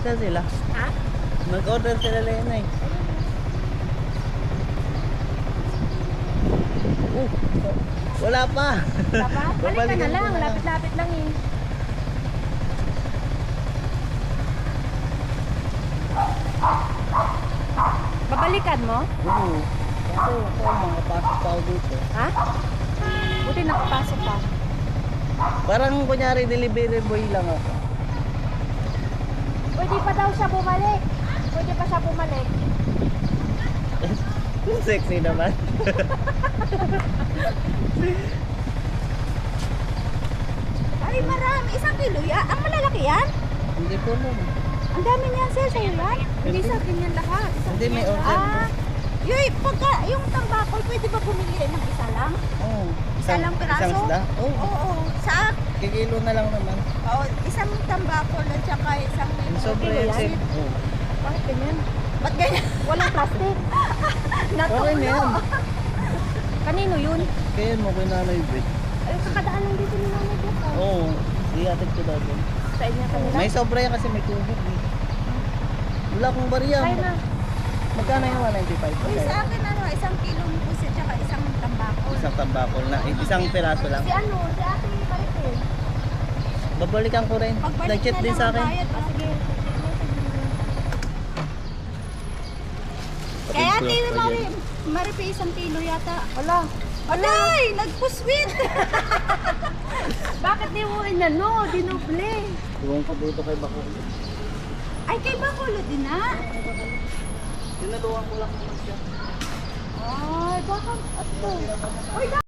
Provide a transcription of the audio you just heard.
na sila. Ha? Nag-order sila Lena eh. Oh, wala pa. Tapa? Balik ka na lang. Lapit-lapit lang eh. Babalikan mo? Oo. Kaso ako, makapasok pa ako dito. Ha? Buti nakapasok ka. Parang kunyari delivery boy lang ako. Pwede pa daw siya bumalik. Pwede pa siya bumalik. Sexy naman. Ay, marami. Isang kilo yan. Ang malalaki yan. Hindi ko lang. Ang dami niyan, sir. Sa'yo yan. Hindi sa akin yan lahat. Isang Hindi, may order. Ah, yoy, pagka yung tambakol, pwede ba bumili ng isa lang? Oo. Isa lang piraso? Isang isda? Oo. Oo. Sa Kikilo na lang naman. oh, isang tambakol at saka isang kilo. Sobrang yan. yan? Oo. Bakit ganyan? Ba't ganyan? Walang plastic. Okay na Natulo. yan. Kanino yun? Kaya mo kay Nanay Bet. Ay, kakadaan lang dito ni Nanay Beth. oh. Oo. Iatid ko doon. Sa inyo kanila? May sobra yan kasi may tubig eh. Wala akong bariya. Kaya na. Magkano yung 195? Uy, sa akin ano, isang kilo pusi at saka isang tambakol. Isang tambakol na. Isang piraso lang. Si ano, si ate Maritel. Babalikan ko rin. Pagbalik Nag-chat na din sa akin. bayad. Ah, sige. Kaya ate Mari, Maripe isang kilo yata. Wala. Alay! Nagpuswit! Bakit di mo inano? Dinuble. Iwan ko dito kay Bakulo. Ay, kay Bakulo din na. Tinaluan ko lang naman siya. Ay, baka, ato. Uy,